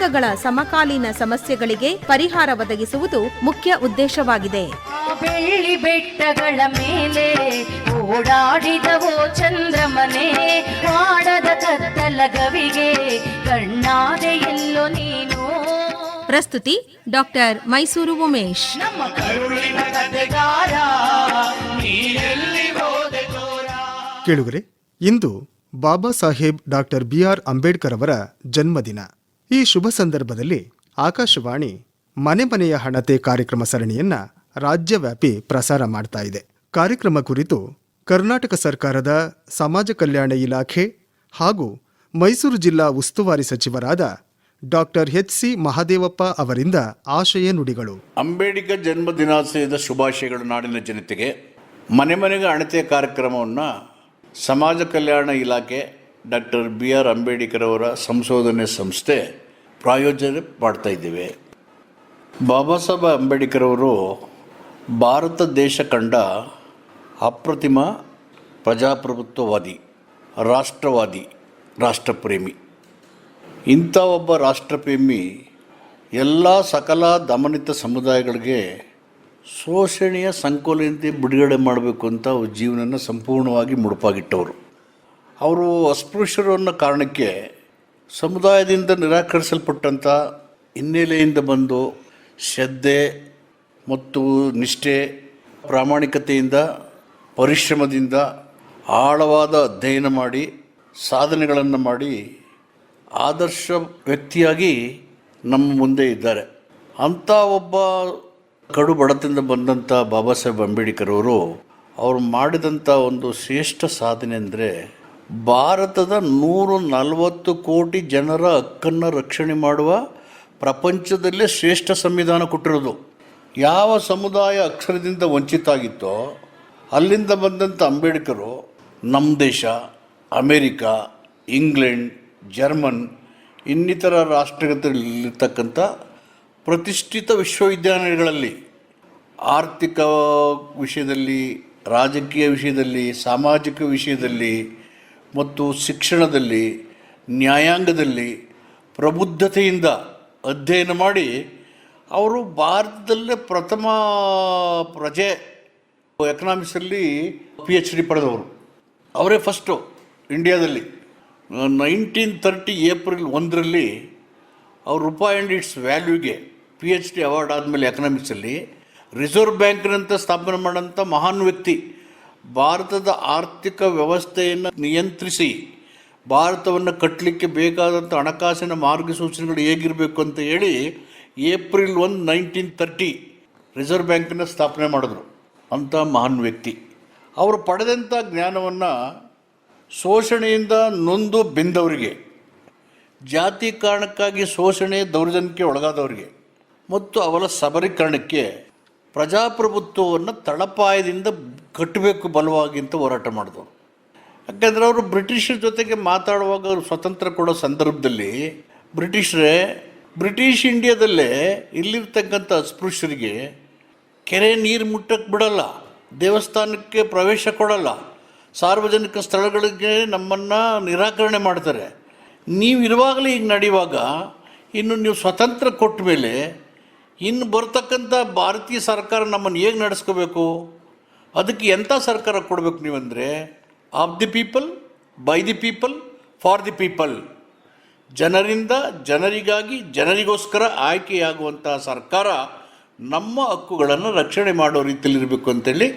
ಜನಾಂಗಗಳ ಸಮಕಾಲೀನ ಸಮಸ್ಯೆಗಳಿಗೆ ಪರಿಹಾರ ಒದಗಿಸುವುದು ಮುಖ್ಯ ಉದ್ದೇಶವಾಗಿದೆ. ಆ ಬೆಳ್ಳಿ ಬೆಟ್ಟಗಳ ಮೇಲೆ ಓಡಾಡಿದವೋ ಚಂದ್ರಮನೆ ಮಾಡದ ಕತ್ತಲ ಗವಿಗೆ ಕಣ್ಣಾದೆ ಎಲ್ಲೋ ನೀನು. ಪ್ರಸ್ತುತಿ ಡಾಕ್ಟರ್ ಮೈಸೂರು ಉಮೇಶ್. ನಮ್ಮ ಕರುಳಿನ ಕತೆಗಾರ ನೀ ಎಲ್ಲಿ ಹೋದೆ ದೂರ ಕೇಳುಗರೆ ಇಂದು Baba Saheb doctor B R Ambedkar ಅವರ ಜನ್ಮದಿನ. ಈ ಶುಭ ಸಂದರ್ಭದಲ್ಲಿ ಆಕಾಶವಾಣಿ ಮನೆ ಮನೆಯ ಹಣತೆ ಕಾರ್ಯಕ್ರಮ ಸರಣಿಯನ್ನ ರಾಜ್ಯವ್ಯಾಪಿ ಪ್ರಸಾರ ಮಾಡ್ತಾ ಇದೆ. ಕಾರ್ಯಕ್ರಮ ಕುರಿತು ಕರ್ನಾಟಕ ಸರ್ಕಾರದ ಸಮಾಜ ಕಲ್ಯಾಣ ಇಲಾಖೆ ಹಾಗೂ ಮೈಸೂರು ಜಿಲ್ಲಾ ಉಸ್ತುವಾರಿ ಸಚಿವರಾದ ಡಾಕ್ಟರ್ ಎಚ್ ಸಿ ಮಹಾದೇವಪ್ಪ ಅವರಿಂದ ಆಶಯ ನುಡಿಗಳು. ಅಂಬೇಡ್ಕರ್ ಜನ್ಮ ಶುಭಾಶಯಗಳು ನಾಡಿನ ಜನತೆಗೆ. ಮನೆ ಮನೆಗೆ ಅಣತೆ ಕಾರ್ಯಕ್ರಮವನ್ನು ಸಮಾಜ ಕಲ್ಯಾಣ ಇಲಾಖೆ ಡಾಕ್ಟರ್ ಬಿ ಆರ್ ಅಂಬೇಡ್ಕರ್ ಅವರ ಸಂಶೋಧನೆ ಸಂಸ್ಥೆ ಪ್ರಾಯೋಜನೆ ಮಾಡ್ತಾ ಇದ್ದೇವೆ. ಬಾಬಾ ಸಾಹೇಬ್ ಅಂಬೇಡ್ಕರ್ ಅವರು ಭಾರತ ದೇಶ ಕಂಡ ಅಪ್ರತಿಮ ಪ್ರಜಾಪ್ರಭುತ್ವವಾದಿ, ರಾಷ್ಟ್ರವಾದಿ, ರಾಷ್ಟ್ರಪ್ರೇಮಿ. ಇಂಥ ಒಬ್ಬ ರಾಷ್ಟ್ರಪ್ರೇಮಿ ಎಲ್ಲ ಸಕಲ ದಮನಿತ ಸಮುದಾಯಗಳಿಗೆ ಶೋಷಣೆಯ ಸಂಕೋಲೆಯಂತೆ ಬಿಡುಗಡೆ ಮಾಡಬೇಕು ಅಂತ ಜೀವನನ ಸಂಪೂರ್ಣವಾಗಿ ಮುಡುಪಾಗಿಟ್ಟವರು. ಅವರು ಅಸ್ಪೃಶ್ಯರು ಅನ್ನೋ ಕಾರಣಕ್ಕೆ ಸಮುದಾಯದಿಂದ ನಿರಾಕರಿಸಲ್ಪಟ್ಟಂಥ ಹಿನ್ನೆಲೆಯಿಂದ ಬಂದು ಶ್ರದ್ಧೆ ಮತ್ತು ನಿಷ್ಠೆ, ಪ್ರಾಮಾಣಿಕತೆಯಿಂದ, ಪರಿಶ್ರಮದಿಂದ ಆಳವಾದ ಅಧ್ಯಯನ ಮಾಡಿ, ಸಾಧನೆಗಳನ್ನು ಮಾಡಿ ಆದರ್ಶ ವ್ಯಕ್ತಿಯಾಗಿ ನಮ್ಮ ಮುಂದೆ ಇದ್ದಾರೆ. ಅಂಥ ಒಬ್ಬ ಕಡು ಬಡತನದಿಂದ ಬಂದಂಥ ಬಾಬಾ ಸಾಹೇಬ್ ಅಂಬೇಡ್ಕರ್ ಅವರು ಅವರು ಮಾಡಿದಂಥ ಒಂದು ಶ್ರೇಷ್ಠ ಸಾಧನೆ ಅಂದರೆ ಭಾರತದ ನೂರು ನಲವತ್ತು ಕೋಟಿ ಜನರ ಹಕ್ಕನ್ನು ರಕ್ಷಣೆ ಮಾಡುವ ಪ್ರಪಂಚದಲ್ಲೇ ಶ್ರೇಷ್ಠ ಸಂವಿಧಾನ ಕೊಟ್ಟಿರೋದು. ಯಾವ ಸಮುದಾಯ ಅಕ್ಷರದಿಂದ ವಂಚಿತ ಆಗಿತ್ತೋ ಅಲ್ಲಿಂದ ಬಂದಂಥ ಅಂಬೇಡ್ಕರು ನಮ್ಮ ದೇಶ, ಅಮೇರಿಕಾ, ಇಂಗ್ಲೆಂಡ್, ಜರ್ಮನ್, ಇನ್ನಿತರ ರಾಷ್ಟ್ರಗಳಲ್ಲಿರ್ತಕ್ಕಂಥ ಪ್ರತಿಷ್ಠಿತ ವಿಶ್ವವಿದ್ಯಾನಿಲಯಗಳಲ್ಲಿ, ಆರ್ಥಿಕ ವಿಷಯದಲ್ಲಿ, ರಾಜಕೀಯ ವಿಷಯದಲ್ಲಿ, ಸಾಮಾಜಿಕ ವಿಷಯದಲ್ಲಿ ಮತ್ತು ಶಿಕ್ಷಣದಲ್ಲಿ, ನ್ಯಾಯಾಂಗದಲ್ಲಿ ಪ್ರಬುದ್ಧತೆಯಿಂದ ಅಧ್ಯಯನ ಮಾಡಿ, ಅವರು ಭಾರತದಲ್ಲೇ ಪ್ರಥಮ ಪ್ರಜೆ ಎಕನಾಮಿಕ್ಸಲ್ಲಿ ಪಿ ಎಚ್ ಡಿ ಪಡೆದವರು. ಅವರೇ ಫಸ್ಟು ಇಂಡಿಯಾದಲ್ಲಿ. ನೈನ್ಟೀನ್ ತರ್ಟಿ ಏಪ್ರಿಲ್ ಒಂದರಲ್ಲಿ ಅವ್ರು ರೂಪಾಯಿ ಆ್ಯಂಡ್ ಇಟ್ಸ್ ವ್ಯಾಲ್ಯೂಗೆ ಪಿ ಎಚ್ ಡಿ ಅವಾರ್ಡ್ ಆದಮೇಲೆ ಎಕನಾಮಿಕ್ಸಲ್ಲಿ, ರಿಸರ್ವ್ ಬ್ಯಾಂಕ್ನಂತ ಸ್ಥಾಪನೆ ಮಾಡೋಂಥ ಮಹಾನ್ ವ್ಯಕ್ತಿ ಭಾರತದ ಆರ್ಥಿಕ ವ್ಯವಸ್ಥೆಯನ್ನು ನಿಯಂತ್ರಿಸಿ ಭಾರತವನ್ನು ಕಟ್ಟಲಿಕ್ಕೆ ಬೇಕಾದಂಥ ಹಣಕಾಸಿನ ಮಾರ್ಗಸೂಚನೆಗಳು ಹೇಗಿರಬೇಕು ಅಂತ ಹೇಳಿ April one nineteen thirty reserve ಬ್ಯಾಂಕನ್ನು ಸ್ಥಾಪನೆ ಮಾಡಿದ್ರು. ಅಂಥ ಮಹಾನ್ ವ್ಯಕ್ತಿ. ಅವರು ಪಡೆದಂಥ ಜ್ಞಾನವನ್ನು ಶೋಷಣೆಯಿಂದ ನೊಂದು ಬೆಂದವರಿಗೆ, ಜಾತಿ ಕಾರಣಕ್ಕಾಗಿ ಶೋಷಣೆ ದೌರ್ಜನ್ಯಕ್ಕೆ ಒಳಗಾದವರಿಗೆ, ಮತ್ತು ಅವರ ಸಬಲೀಕರಣಕ್ಕೆ ಪ್ರಜಾಪ್ರಭುತ್ವವನ್ನು ತಳಪಾಯದಿಂದ ಕಟ್ಟಬೇಕು ಬಲವಾಗಿ ಅಂತ ಹೋರಾಟ ಮಾಡಿದವರು. ಯಾಕೆಂದರೆ ಅವರು ಬ್ರಿಟಿಷರ ಜೊತೆಗೆ ಮಾತಾಡುವಾಗ ಅವರು ಸ್ವತಂತ್ರ ಕೊಡೋ ಸಂದರ್ಭದಲ್ಲಿ ಬ್ರಿಟಿಷರೇ, ಬ್ರಿಟಿಷ್ ಇಂಡಿಯಾದಲ್ಲೇ ಇಲ್ಲಿರ್ತಕ್ಕಂಥ ಅಸ್ಪೃಶ್ಯರಿಗೆ ಕೆರೆ ನೀರು ಮುಟ್ಟಕ್ಕೆ ಬಿಡಲ್ಲ, ದೇವಸ್ಥಾನಕ್ಕೆ ಪ್ರವೇಶ ಕೊಡಲ್ಲ, ಸಾರ್ವಜನಿಕ ಸ್ಥಳಗಳಿಗೆ ನಮ್ಮನ್ನು ನಿರಾಕರಣೆ ಮಾಡ್ತಾರೆ. ನೀವಿರುವಾಗಲೇ ಈಗ ನಡೆಯುವಾಗ ಇನ್ನು ನೀವು ಸ್ವತಂತ್ರ ಕೊಟ್ಟ ಮೇಲೆ ಇನ್ನು ಬರ್ತಕ್ಕಂಥ ಭಾರತೀಯ ಸರ್ಕಾರ ನಮ್ಮನ್ನು ಹೇಗೆ ನಡೆಸ್ಕೋಬೇಕು? ಅದಕ್ಕೆ ಎಂಥ ಸರ್ಕಾರ ಕೊಡಬೇಕು ನೀವಂದರೆ of the people by the people for the people ಜನರಿಂದ ಜನರಿಗಾಗಿ ಜನರಿಗೋಸ್ಕರ ಆಯ್ಕೆಯಾಗುವಂತಹ ಸರ್ಕಾರ ನಮ್ಮ ಹಕ್ಕುಗಳನ್ನು ರಕ್ಷಣೆ ಮಾಡೋ ರೀತಿಯಲ್ಲಿರಬೇಕು ಅಂತೇಳಿ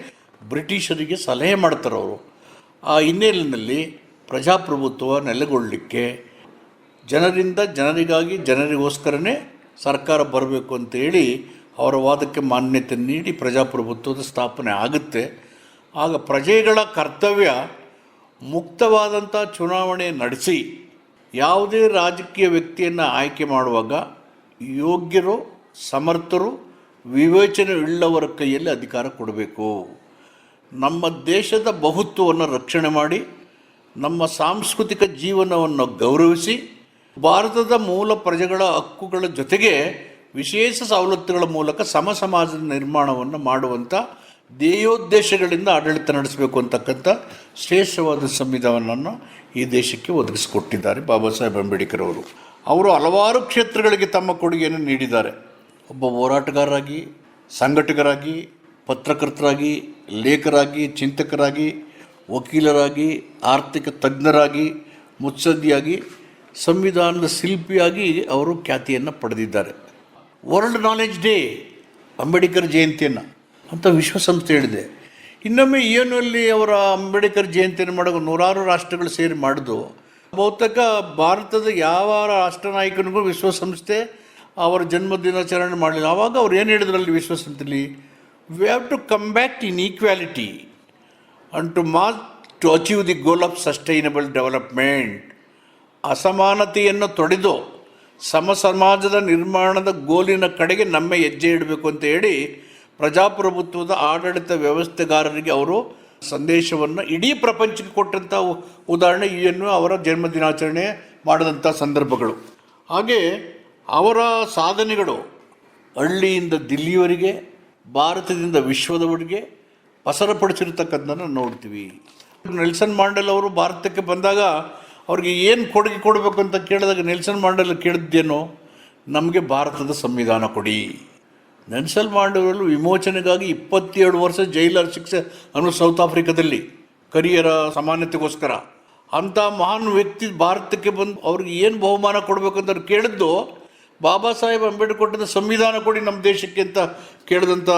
ಬ್ರಿಟಿಷರಿಗೆ ಸಲಹೆ ಮಾಡ್ತಾರೆ ಅವರು. ಆ ಹಿನ್ನೆಲೆಯಲ್ಲಿ ಪ್ರಜಾಪ್ರಭುತ್ವ ನೆಲೆಗೊಳ್ಳಲಿಕ್ಕೆ ಜನರಿಂದ ಜನರಿಗಾಗಿ ಜನರಿಗೋಸ್ಕರನೇ ಸರ್ಕಾರ ಬರಬೇಕು ಅಂತೇಳಿ ಅವರ ವಾದಕ್ಕೆ ಮಾನ್ಯತೆ ನೀಡಿ ಪ್ರಜಾಪ್ರಭುತ್ವದ ಸ್ಥಾಪನೆ ಆಗುತ್ತೆ. ಆಗ ಪ್ರಜೆಗಳ ಕರ್ತವ್ಯ ಮುಕ್ತವಾದಂಥ ಚುನಾವಣೆ ನಡೆಸಿ ಯಾವುದೇ ರಾಜಕೀಯ ವ್ಯಕ್ತಿಯನ್ನು ಆಯ್ಕೆ ಮಾಡುವಾಗ ಯೋಗ್ಯರು, ಸಮರ್ಥರು, ವಿವೇಚನೆ ಉಳ್ಳವರ ಕೈಯಲ್ಲಿ ಅಧಿಕಾರ ಕೊಡಬೇಕು. ನಮ್ಮ ದೇಶದ ಬಹುತ್ವವನ್ನು ರಕ್ಷಣೆ ಮಾಡಿ, ನಮ್ಮ ಸಾಂಸ್ಕೃತಿಕ ಜೀವನವನ್ನು ಗೌರವಿಸಿ ಭಾರತದ ಮೂಲ ಪ್ರಜೆಗಳ ಹಕ್ಕುಗಳ ಜೊತೆಗೆ ವಿಶೇಷ ಸವಲತ್ತುಗಳ ಮೂಲಕ ಸಮ ಸಮಾಜದ ನಿರ್ಮಾಣವನ್ನು ಮಾಡುವಂಥ ಧ್ಯೇಯೋದ್ದೇಶಗಳಿಂದ ಆಡಳಿತ ನಡೆಸಬೇಕು ಅಂತಕ್ಕಂಥ ಶ್ರೇಷ್ಠವಾದ ಸಂವಿಧಾನವನ್ನು ಈ ದೇಶಕ್ಕೆ ಒದಗಿಸಿಕೊಟ್ಟಿದ್ದಾರೆ ಬಾಬಾ ಸಾಹೇಬ್ ಅಂಬೇಡ್ಕರ್ ಅವರು. ಅವರು ಹಲವಾರು ಕ್ಷೇತ್ರಗಳಿಗೆ ತಮ್ಮ ಕೊಡುಗೆಯನ್ನು ನೀಡಿದ್ದಾರೆ. ಒಬ್ಬ ಹೋರಾಟಗಾರರಾಗಿ, ಸಂಘಟಕರಾಗಿ, ಪತ್ರಕರ್ತರಾಗಿ, ಲೇಖರಾಗಿ, ಚಿಂತಕರಾಗಿ, ವಕೀಲರಾಗಿ, ಆರ್ಥಿಕ ತಜ್ಞರಾಗಿ, ಮುತ್ಸದ್ದಿಯಾಗಿ ಸಂವಿಧಾನದ ಶಿಲ್ಪಿಯಾಗಿ ಅವರು ಖ್ಯಾತಿಯನ್ನು ಪಡೆದಿದ್ದಾರೆ. ವರ್ಲ್ಡ್ ನಾಲೆಜ್ ಡೇ ಅಂಬೇಡ್ಕರ್ ಜಯಂತಿಯನ್ನು ಅಂತ ವಿಶ್ವಸಂಸ್ಥೆ ಹೇಳಿದೆ. ಇನ್ನೊಮ್ಮೆ ಯಲ್ಲಿ ಅವರ ಅಂಬೇಡ್ಕರ್ ಜಯಂತಿಯನ್ನು ಮಾಡೋ ನೂರಾರು ರಾಷ್ಟ್ರಗಳು ಸೇರಿ ಮಾಡಿದ್ದು ಬಹುತೇಕ ಭಾರತದ ಯಾವ ರಾಷ್ಟ್ರ ನಾಯಕನಿಗೂ ವಿಶ್ವಸಂಸ್ಥೆ ಅವರ ಜನ್ಮ ದಿನಾಚರಣೆ ಮಾಡಲಿಲ್ಲ. ಆವಾಗ ಅವ್ರು ಏನು ಹೇಳಿದ್ರಲ್ಲಿ ವಿಶ್ವಸಂಸ್ಥೆಯಲ್ಲಿ we have to come back in equality and to mass to achieve the goal of sustainable development ಅಸಮಾನತೆಯನ್ನು ತೊಡೆದು ಸಮ ಸಮಾಜದ ನಿರ್ಮಾಣದ ಗೋಲಿನ ಕಡೆಗೆ ನಮ್ಮ ಹೆಜ್ಜೆ ಇಡಬೇಕು ಅಂತ ಹೇಳಿ ಪ್ರಜಾಪ್ರಭುತ್ವದ ಆಡಳಿತ ವ್ಯವಸ್ಥೆಗಾರರಿಗೆ ಅವರು ಸಂದೇಶವನ್ನು ಇಡೀ ಪ್ರಪಂಚಕ್ಕೆ ಕೊಟ್ಟಂಥ ಉದಾಹರಣೆ ಯು ಎನ್ ಅವರ ಜನ್ಮದಿನಾಚರಣೆ ಮಾಡಿದಂಥ ಸಂದರ್ಭಗಳು. ಹಾಗೆ ಅವರ ಸಾಧನೆಗಳು ಹಳ್ಳಿಯಿಂದ ದಿಲ್ಲಿಯವರೆಗೆ, ಭಾರತದಿಂದ ವಿಶ್ವದವರೆಗೆ ಪಸರಪಡಿಸಿರ್ತಕ್ಕಂಥದ್ದನ್ನು ನೋಡ್ತೀವಿ. ನೆಲ್ಸನ್ ಮಾಂಡೆಲ್ ಅವರು ಭಾರತಕ್ಕೆ ಬಂದಾಗ ಅವ್ರಿಗೆ ಏನು ಕೊಡುಗೆ ಕೊಡಬೇಕು ಅಂತ ಕೇಳಿದಾಗ ನೆಲ್ಸನ್ ಮಾಡಲು ಕೇಳಿದ್ದೇನೋ, ನಮಗೆ ಭಾರತದ ಸಂವಿಧಾನ ಕೊಡಿ. ನೆಲ್ಸನ್ ಮಾಂಡೆಲ್ ವಿಮೋಚನೆಗಾಗಿ ಇಪ್ಪತ್ತೇಳು ವರ್ಷ ಜೈಲರ್ ಶಿಕ್ಷೆ ಅನ್ನು ಸೌತ್ ಆಫ್ರಿಕಾದಲ್ಲಿ, ಕರಿಯರ ಸಮಾನತೆಗೋಸ್ಕರ ಅಂಥ ಮಹಾನ್ ವ್ಯಕ್ತಿ ಭಾರತಕ್ಕೆ ಬಂದು ಅವ್ರಿಗೆ ಏನು ಬಹುಮಾನ ಕೊಡಬೇಕಂತ ಅವ್ರು ಕೇಳಿದ್ದು, ಬಾಬಾ ಸಾಹೇಬ್ ಅಂಬೇಡ್ಕರ್ ಕೊಟ್ಟಿದ್ದ ಸಂವಿಧಾನ ಕೊಡಿ ನಮ್ಮ ದೇಶಕ್ಕೆ ಅಂತ ಕೇಳಿದಂಥ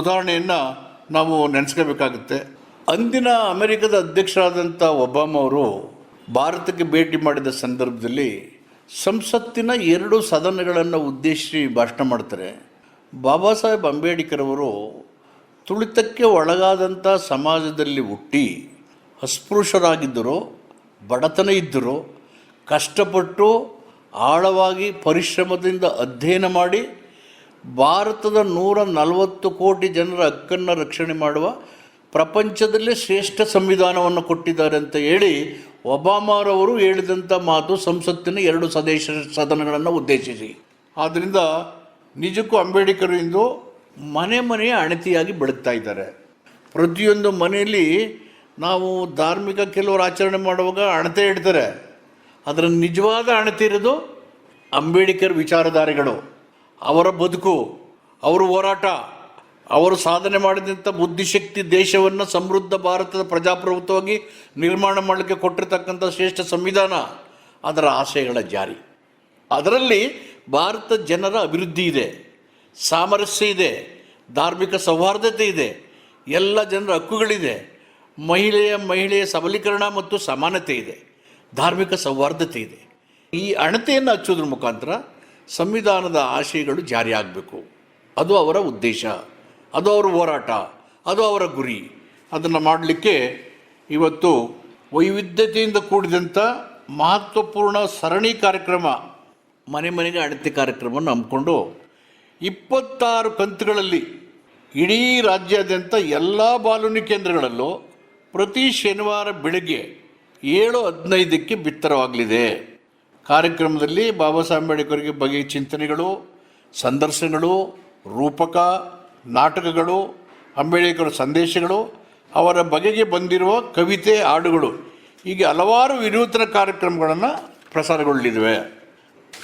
ಉದಾಹರಣೆಯನ್ನು ನಾವು ನೆನೆಸ್ಕೋಬೇಕಾಗುತ್ತೆ. ಅಂದಿನ ಅಮೆರಿಕದ ಅಧ್ಯಕ್ಷರಾದಂಥ ಒಬಾಮ ಅವರು ಭಾರತಕ್ಕೆ ಭೇಟಿ ಮಾಡಿದ ಸಂದರ್ಭದಲ್ಲಿ ಸಂಸತ್ತಿನ ಎರಡು ಸದನಗಳನ್ನು ಉದ್ದೇಶಿಸಿ ಭಾಷಣ ಮಾಡ್ತಾರೆ. ಬಾಬಾ ಸಾಹೇಬ್ ಅಂಬೇಡ್ಕರ್ ಅವರು ತುಳಿತಕ್ಕೆ ಒಳಗಾದಂಥ ಸಮಾಜದಲ್ಲಿ ಹುಟ್ಟಿ ಅಸ್ಪೃಶ್ಯರಾಗಿದ್ದರು, ಬಡತನ ಇದ್ದರು, ಕಷ್ಟಪಟ್ಟು ಆಳವಾಗಿ ಪರಿಶ್ರಮದಿಂದ ಅಧ್ಯಯನ ಮಾಡಿ ಭಾರತದ ನೂರ ನಲವತ್ತು ಕೋಟಿ ಜನರ ಹಕ್ಕನ್ನು ರಕ್ಷಣೆ ಮಾಡುವ ಪ್ರಪಂಚದಲ್ಲೇ ಶ್ರೇಷ್ಠ ಸಂವಿಧಾನವನ್ನು ಕೊಟ್ಟಿದ್ದಾರೆ ಅಂತ ಹೇಳಿ ಒಬಾಮಾರವರು ಹೇಳಿದಂಥ ಮಾತು ಸಂಸತ್ತಿನ ಎರಡು ಸದೇಶ ಸದನಗಳನ್ನು ಉದ್ದೇಶಿಸಿ. ಆದ್ದರಿಂದ ನಿಜಕ್ಕೂ ಅಂಬೇಡ್ಕರ್ ಇಂದು ಮನೆ ಮನೆಯ ಅಣತಿಯಾಗಿ ಬೆಳಗ್ತಾ ಇದ್ದಾರೆ. ಪ್ರತಿಯೊಂದು ಮನೆಯಲ್ಲಿ ನಾವು ಧಾರ್ಮಿಕ ಕೆಲವರು ಆಚರಣೆ ಮಾಡುವಾಗ ಅಣತೆ ಇಡ್ತಾರೆ. ಅದರ ನಿಜವಾದ ಅಣತಿ ಇರೋದು ಅಂಬೇಡ್ಕರ್ ವಿಚಾರಧಾರೆಗಳು. ಅವರ ಬದುಕು, ಅವರ ಹೋರಾಟ ಅವರು ಸಾಧನೆ ಮಾಡಿದಂಥ ಬುದ್ಧಿಶಕ್ತಿ ದೇಶವನ್ನು ಸಮೃದ್ಧ ಭಾರತದ ಪ್ರಜಾಪ್ರಭುತ್ವವಾಗಿ ನಿರ್ಮಾಣ ಮಾಡಲಿಕ್ಕೆ ಕೊಟ್ಟಿರ್ತಕ್ಕಂಥ ಶ್ರೇಷ್ಠ ಸಂವಿಧಾನ, ಅದರ ಆಶಯಗಳ ಜಾರಿ. ಅದರಲ್ಲಿ ಭಾರತ ಜನರ ಅಭಿವೃದ್ಧಿ ಇದೆ, ಸಾಮರಸ್ಯ ಇದೆ, ಧಾರ್ಮಿಕ ಸೌಹಾರ್ದತೆ ಇದೆ, ಎಲ್ಲ ಜನರ ಹಕ್ಕುಗಳಿದೆ. ಮಹಿಳೆಯ ಮಹಿಳೆಯ ಸಬಲೀಕರಣ ಮತ್ತು ಸಮಾನತೆ ಇದೆ, ಧಾರ್ಮಿಕ ಸೌಹಾರ್ದತೆ ಇದೆ. ಈ ಅಣತೆಯನ್ನು ಹಚ್ಚೋದ್ರ ಮುಖಾಂತರ ಸಂವಿಧಾನದ ಆಶಯಗಳು ಜಾರಿಯಾಗಬೇಕು ಅದು ಅವರ ಉದ್ದೇಶ. ಅದು ಅವರ ಹೋರಾಟ, ಅದು ಅವರ ಗುರಿ. ಅದನ್ನು ಮಾಡಲಿಕ್ಕೆ ಇವತ್ತು ವೈವಿಧ್ಯತೆಯಿಂದ ಕೂಡಿದಂಥ ಮಹತ್ವಪೂರ್ಣ ಸರಣಿ ಕಾರ್ಯಕ್ರಮ, ಮನೆ ಮನೆಗೆ ಅಳತೆ ಕಾರ್ಯಕ್ರಮವನ್ನು ಹಮ್ಮಿಕೊಂಡು ಇಪ್ಪತ್ತಾರು ಕಂತುಗಳಲ್ಲಿ ಇಡೀ ರಾಜ್ಯಾದ್ಯಂತ ಎಲ್ಲ ಬಾಲುನಿ ಕೇಂದ್ರಗಳಲ್ಲೂ ಪ್ರತಿ ಶನಿವಾರ ಬೆಳಗ್ಗೆ ಏಳು ಹದಿನೈದಕ್ಕೆ ಬಿತ್ತರವಾಗಲಿದೆ. ಕಾರ್ಯಕ್ರಮದಲ್ಲಿ ಬಾಬಾ ಸಾಹೇಬ್ ಅಂಬೇಡ್ಕರ್ಗೆ ಬಗೆಯ ಚಿಂತನೆಗಳು, ಸಂದರ್ಶನಗಳು, ರೂಪಕ ನಾಟಕಗಳು ಅಂಬೇಡ್ಕರ್ ಸಂದೇಶಗಳು, ಅವರ ಬಗೆಗೆ ಬಂದಿರುವ ಕವಿತೆ, ಹಾಡುಗಳು. ಹೀಗೆ ಹಲವಾರು ವಿನೂತನ ಕಾರ್ಯಕ್ರಮಗಳನ್ನು ಪ್ರಸಾರಗೊಳ್ಳಲಿವೆ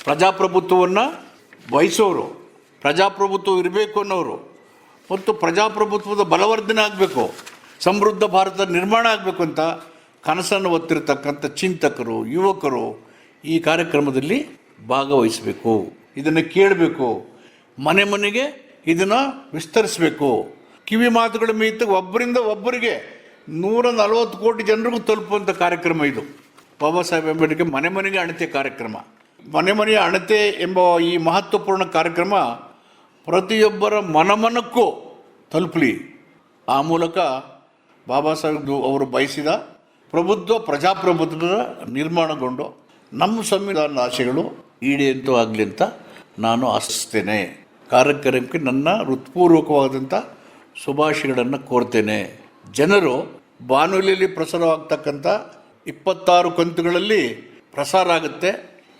ಪ್ರಜಾಪ್ರಭುತ್ವವನ್ನು ಬಯಸೋರು ಪ್ರಜಾಪ್ರಭುತ್ವ ಇರಬೇಕು ಅನ್ನೋರು. ಮತ್ತು ಪ್ರಜಾಪ್ರಭುತ್ವದ ಬಲವರ್ಧನೆ ಆಗಬೇಕು, ಸಮೃದ್ಧ ಭಾರತ ನಿರ್ಮಾಣ ಆಗಬೇಕು ಅಂತ ಕನಸನ್ನು ಒತ್ತಿರತಕ್ಕಂಥ ಚಿಂತಕರು, ಯುವಕರು ಈ ಕಾರ್ಯಕ್ರಮದಲ್ಲಿ ಭಾಗವಹಿಸಬೇಕು. ಇದನ್ನು ಕೇಳಬೇಕು. ಮನೆ ಮನೆಗೆ ಇದನ್ನು ವಿಸ್ತರಿಸಬೇಕು. ಕಿವಿ ಮಾತುಗಳ ಮೀತ ಒಬ್ಬರಿಂದ ಒಬ್ಬರಿಗೆ ನೂರ ನಲವತ್ತು ಕೋಟಿ ಜನರಿಗೂ ತಲುಪುವಂಥ ಕಾರ್ಯಕ್ರಮ ಇದು. ಬಾಬಾ ಸಾಹೇಬ್ ಅಂಬೇಡ್ಕರ್ ಮನೆ ಮನೆಗೆ ಅಣತೆ ಕಾರ್ಯಕ್ರಮ. ಮನೆ ಮನೆಯ ಅಣತೆ ಎಂಬ ಈ ಮಹತ್ವಪೂರ್ಣ ಕಾರ್ಯಕ್ರಮ ಪ್ರತಿಯೊಬ್ಬರ ಮನಮನಕ್ಕೂ ತಲುಪಲಿ. ಆ ಮೂಲಕ ಬಾಬಾ ಸಾಹೇಬ್ ಅವರು ಬಯಸಿದ ಪ್ರಭುತ್ವ, ಪ್ರಜಾಪ್ರಭುತ್ವದ ನಿರ್ಮಾಣಗೊಂಡು ನಮ್ಮ ಸಂವಿಧಾನದ ಆಶೆಗಳು ಈಡೇಂತೂ ಆಗಲಿ ಅಂತ ನಾನು ಆಶಿಸ್ತೇನೆ. ಕಾರ್ಯಕ್ರಮಕ್ಕೆ ನನ್ನ ಹೃತ್ಪೂರ್ವಕವಾದಂಥ ಶುಭಾಶಯಗಳನ್ನು ಕೋರ್ತೇನೆ. ಜನರು ಬಾನುಲಿಯಲ್ಲಿ ಪ್ರಸಾರವಾಗ್ತಕ್ಕಂಥ ಇಪ್ಪತ್ತಾರು ಕಂತುಗಳಲ್ಲಿ ಪ್ರಸಾರ ಆಗುತ್ತೆ.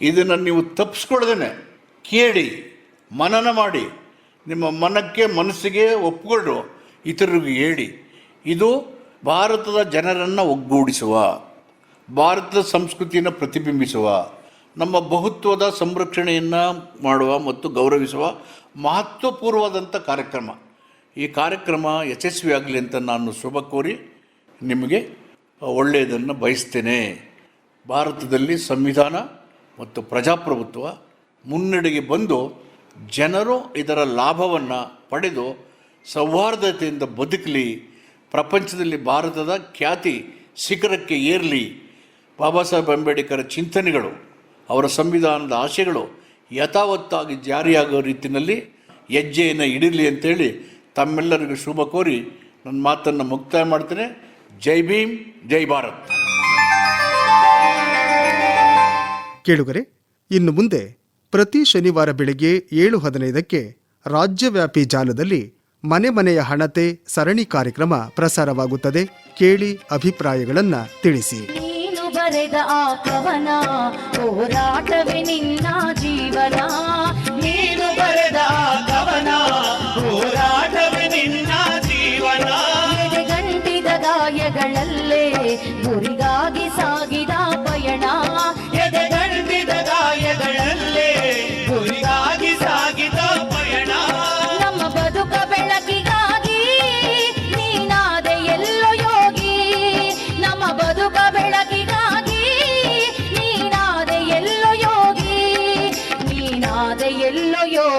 ಇದನ್ನು ನೀವು ತಪ್ಪಿಸ್ಕೊಳ್ದೇನೆ ಕೇಳಿ, ಮನನ ಮಾಡಿ, ನಿಮ್ಮ ಮನಕ್ಕೆ ಮನಸ್ಸಿಗೆ ಒಪ್ಪಿಕೊಂಡು ಇತರರಿಗೆ ಹೇಳಿ. ಇದು ಭಾರತದ ಜನರನ್ನು ಒಗ್ಗೂಡಿಸುವ, ಭಾರತದ ಸಂಸ್ಕೃತಿಯನ್ನು ಪ್ರತಿಬಿಂಬಿಸುವ ನಮ್ಮ ಬಹುತ್ವದ ಸಂರಕ್ಷಣೆಯನ್ನು ಮಾಡುವ ಮತ್ತು ಗೌರವಿಸುವ ಮಹತ್ವಪೂರ್ವದಂಥ ಕಾರ್ಯಕ್ರಮ. ಈ ಕಾರ್ಯಕ್ರಮ ಯಶಸ್ವಿಯಾಗಲಿ ಅಂತ ನಾನು ಶುಭ ಕೋರಿ ನಿಮಗೆ ಒಳ್ಳೆಯದನ್ನು ಬಯಸ್ತೇನೆ. ಭಾರತದಲ್ಲಿ ಸಂವಿಧಾನ ಮತ್ತು ಪ್ರಜಾಪ್ರಭುತ್ವ ಮುನ್ನಡೆಗೆ ಬಂದು ಜನರು ಇದರ ಲಾಭವನ್ನು ಪಡೆದು ಸೌಹಾರ್ದತೆಯಿಂದ ಬದುಕಲಿ, ಪ್ರಪಂಚದಲ್ಲಿ ಭಾರತದ ಖ್ಯಾತಿ ಶಿಖರಕ್ಕೆ ಏರಲಿ. ಬಾಬಾ ಸಾಹೇಬ್ ಅಂಬೇಡ್ಕರ್ ಚಿಂತನೆಗಳು ಅವರ ಸಂವಿಧಾನದ ಆಶೆಗಳು ಯಥಾವತ್ತಾಗಿ ಜಾರಿಯಾಗೋ ರೀತಿಯಲ್ಲಿ ಹೆಜ್ಜೆಯನ್ನು ಇಡಲಿ ಅಂತೇಳಿ ತಮ್ಮೆಲ್ಲರಿಗೂ ಶುಭ ಕೋರಿ ನನ್ನ ಮಾತನ್ನು ಮುಕ್ತಾಯ ಮಾಡ್ತೇನೆ. ಜೈ ಭೀಮ್, ಜೈ ಭಾರತ್. ಕೇಳುಗರೆ, ಇನ್ನು ಮುಂದೆ ಪ್ರತಿ ಶನಿವಾರ ಬೆಳಗ್ಗೆ ಏಳು ಹದಿನೈದಕ್ಕೆ ರಾಜ್ಯವ್ಯಾಪಿ ಜಾಲದಲ್ಲಿ ಮನೆ ಮನೆಯ ಹಣತೆ ಸರಣಿ ಕಾರ್ಯಕ್ರಮ ಪ್ರಸಾರವಾಗುತ್ತದೆ. ಕೇಳಿ ಅಭಿಪ್ರಾಯಗಳನ್ನು ತಿಳಿಸಿ. ಬರೆದ ಆ ಕವನ ಹೋರಾಟವೇ ನಿನ್ನ ಜೀವನ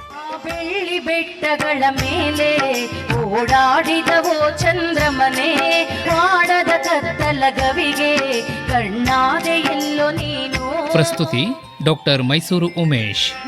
ಆ ಬೆಳ್ಳಿ ಬೆಟ್ಟಗಳ ಮೇಲೆ ಓಡಾಡಿದವೋ ಚಂದ್ರಮನೆ ಮಾಡದ ಕತ್ತಲ ಗವಿಗೆ ಕಣ್ಣಾದೆ ಎಲ್ಲೋ ನೀನು. ಪ್ರಸ್ತುತಿ ಡಾಕ್ಟರ್ ಮೈಸೂರು ಉಮೇಶ್.